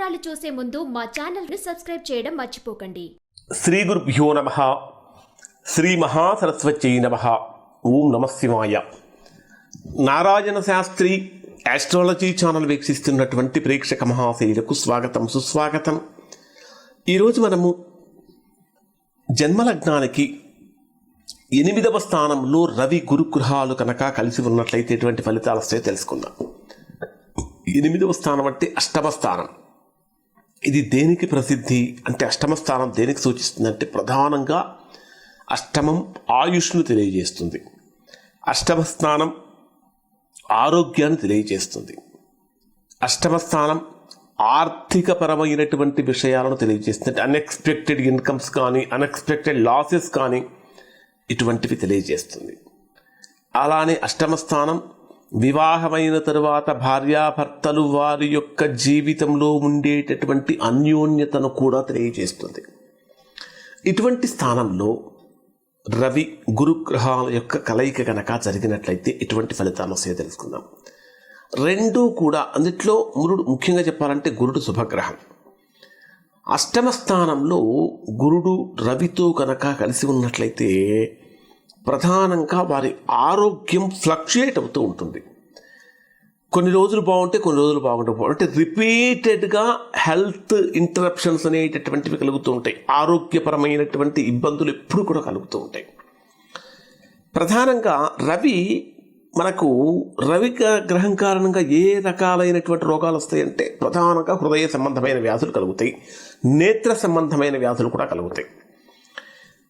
వివరాలు చూసే ముందు మా ఛానల్ని సబ్స్క్రైబ్ చేయడం మర్చిపోకండి. శ్రీ గురుభ్యో నమ. శ్రీ మహాసరస్వత్యై నమ. ఓం నమశివాయ నారాయణ శాస్త్రి ఆస్ట్రాలజీ ఛానల్ వీక్షిస్తున్నటువంటి ప్రేక్షక మహాశైలకు స్వాగతం సుస్వాగతం. ఈరోజు మనము జన్మలగ్నానికి ఎనిమిదవ స్థానంలో రవి గురుగ్రహాలు కనుక కలిసి ఉన్నట్లయితే ఎటువంటి ఫలితాలు వస్తాయో తెలుసుకుందాం. ఎనిమిదవ స్థానం అంటే అష్టమ స్థానం. ఇది దేనికి ప్రసిద్ధి అంటే అష్టమ స్థానం దేనికి సూచిస్తుంది ప్రధానంగా అష్టమం ఆయుష్ను తెలియజేస్తుంది. అష్టమ స్థానం ఆరోగ్యాన్ని తెలియజేస్తుంది. అష్టమ స్థానం ఆర్థికపరమైనటువంటి విషయాలను తెలియజేస్తుంది అంటే అన్ఎక్స్పెక్టెడ్ ఇన్కమ్స్ కానీ అన్ఎక్స్పెక్టెడ్ లాసెస్ కానీ ఇటువంటివి తెలియజేస్తుంది. అలానే అష్టమ స్థానం వివాహమైన తరువాత భార్యాభర్తలు వారి యొక్క జీవితంలో ఉండేటటువంటి అన్యోన్యతను కూడా తెలియజేస్తుంది. ఇటువంటి స్థానంలో రవి గురుగ్రహాల యొక్క కలయిక కనుక జరిగినట్లయితే ఎటువంటి ఫలితాలు వస్తాయో తెలుసుకుందాం. రెండూ కూడా అందుట్లో గురుడు ముఖ్యంగా చెప్పాలంటే గురుడు శుభగ్రహం. అష్టమ స్థానంలో గురుడు రవితో కనుక కలిసి ఉన్నట్లయితే ప్రధానంగా వారి ఆరోగ్యం ఫ్లక్చుయేట్ అవుతూ ఉంటుంది. కొన్ని రోజులు బాగుంటే కొన్ని రోజులు బాగుండవు అంటే రిపీటెడ్గా హెల్త్ ఇంటరప్షన్స్ అనేటటువంటివి కలుగుతూ ఉంటాయి. ఆరోగ్యపరమైనటువంటి ఇబ్బందులు ఎప్పుడు కూడా కలుగుతూ ఉంటాయి. ప్రధానంగా రవి మనకు రవి గ్రహం కారణంగా ఏ రకాలైనటువంటి రోగాలు వస్తాయంటే ప్రధానంగా హృదయ సంబంధమైన వ్యాధులు కలుగుతాయి. నేత్ర సంబంధమైన వ్యాధులు కూడా కలుగుతాయి.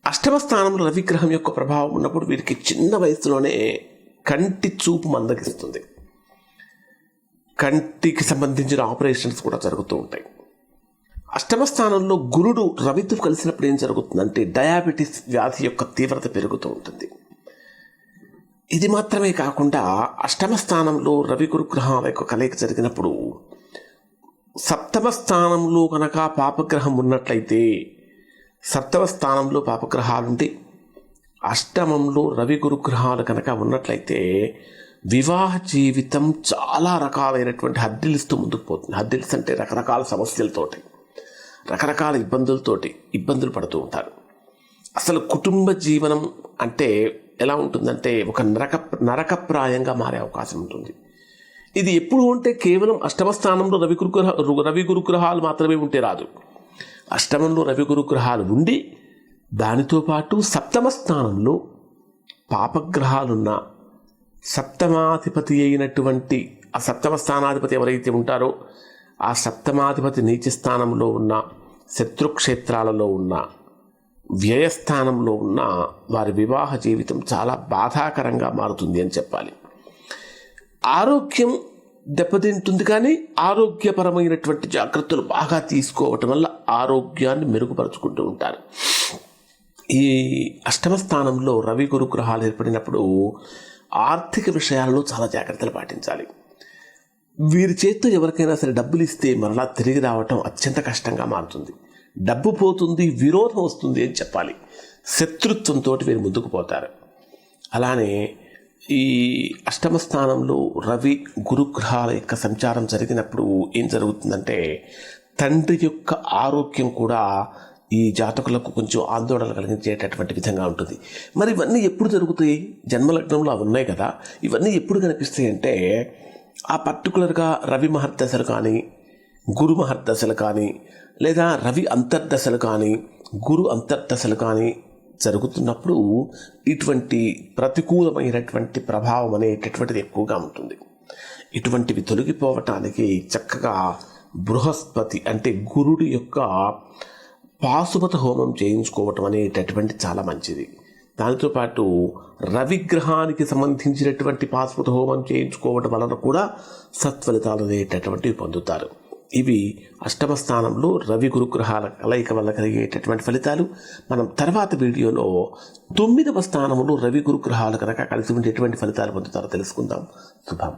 అష్టమ స్థానంలో రవిగ్రహం యొక్క ప్రభావం ఉన్నప్పుడు వీరికి చిన్న వయసులోనే కంటి చూపు మందగిస్తుంది. కంటికి సంబంధించిన ఆపరేషన్స్ కూడా జరుగుతూ ఉంటాయి. అష్టమ స్థానంలో గురుడు రవితో కలిసినప్పుడు ఏం జరుగుతుందంటే డయాబెటీస్ వ్యాధి యొక్క తీవ్రత పెరుగుతూ ఉంటుంది. ఇది మాత్రమే కాకుండా అష్టమ స్థానంలో రవి గురుగ్రహాల యొక్క కలయిక జరిగినప్పుడు సప్తమ స్థానంలో కనుక పాపగ్రహం ఉన్నట్లయితే సప్తమ స్థానంలో పాపగ్రహాలుండి అష్టమంలో రవి గురుగ్రహాలు కనుక ఉన్నట్లయితే వివాహ జీవితం చాలా రకాలైనటువంటి హద్దిలిస్తూ ముందుకు పోతుంది. హద్దిల్స్ అంటే రకరకాల సమస్యలతోటి రకరకాల ఇబ్బందులతోటి ఇబ్బందులు పడుతూ ఉంటారు. అసలు కుటుంబ జీవనం అంటే ఎలా ఉంటుందంటే ఒక నరక నరకప్రాయంగా మారే అవకాశం ఉంటుంది. ఇది ఎప్పుడు ఉంటే కేవలం అష్టమ స్థానంలో రవి గురుగ్రహ రవి గురుగ్రహాలు మాత్రమే ఉంటే రాదు. అష్టమంలో రవి గురుగ్రహాలు ఉండి దానితో పాటు సప్తమ స్థానంలో పాపగ్రహాలున్న సప్తమాధిపతి అయినటువంటి ఆ సప్తమ స్థానాధిపతి ఎవరైతే ఉంటారో ఆ సప్తమాధిపతి నీచ స్థానంలో ఉన్న శత్రుక్షేత్రాలలో ఉన్న వ్యయస్థానంలో ఉన్న వారి వివాహ జీవితం చాలా బాధాకరంగా మారుతుంది అని చెప్పాలి. ఆరోగ్యం దెబ్బతింటుంది కానీ ఆరోగ్యపరమైనటువంటి జాగ్రత్తలు బాగా తీసుకోవటం వల్ల ఆరోగ్యాన్ని మెరుగుపరుచుకుంటూ ఉంటారు. ఈ అష్టమ స్థానంలో రవి గురు గ్రహాలు ఏర్పడినప్పుడు ఆర్థిక విషయాలలో చాలా జాగ్రత్తలు పాటించాలి. వీరి చేత్తో ఎవరికైనా సరే డబ్బులు ఇస్తే మరలా తిరిగి రావటం అత్యంత కష్టంగా మారుతుంది. డబ్బు పోతుంది విరోధం వస్తుంది అని చెప్పాలి. శత్రుత్వంతో వీరు ముందుకు పోతారు. అలానే ఈ అష్టమ స్థానంలో రవి గురుగ్రహాల యొక్క సంచారం జరిగినప్పుడు ఏం జరుగుతుందంటే తండ్రి యొక్క ఆరోగ్యం కూడా ఈ జాతకులకు కొంచెం ఆందోళన కలిగించేటటువంటి విధంగా ఉంటుంది. మరి ఇవన్నీ ఎప్పుడు జరుగుతాయి? జన్మలగ్నంలో అవి ఉన్నాయి కదా. ఇవన్నీ ఎప్పుడు కనిపిస్తాయి అంటే ఆ పర్టికులర్గా రవి మహర్దశలు కానీ గురు మహర్దశలు కానీ లేదా రవి అంతర్దశలు కానీ గురు అంతర్దశలు కానీ జరుగుతున్నప్పుడు ఇటువంటి ప్రతికూలమైనటువంటి ప్రభావం అనేటటువంటిది ఎక్కువగా ఉంటుంది. ఇటువంటివి తొలగిపోవటానికి చక్కగా బృహస్పతి అంటే గురుడి యొక్క పాశుపత హోమం చేయించుకోవటం అనేటటువంటి చాలా మంచిది. దానితో పాటు రవిగ్రహానికి సంబంధించినటువంటి పాశుపత హోమం చేయించుకోవటం వలన కూడా సత్ఫలితాలు అనేటటువంటివి పొందుతారు. ఇవి అష్టమ స్థానంలో రవి గురుగ్రహాల కలయిక వల్ల కలిగేటటువంటి ఫలితాలు. మనం తర్వాత వీడియోలో తొమ్మిదవ స్థానంలో రవి గురుగ్రహాలు కనుక కలిసి ఉండేటువంటి ఫలితాలు పొందుతారో తెలుసుకుందాం. శుభం.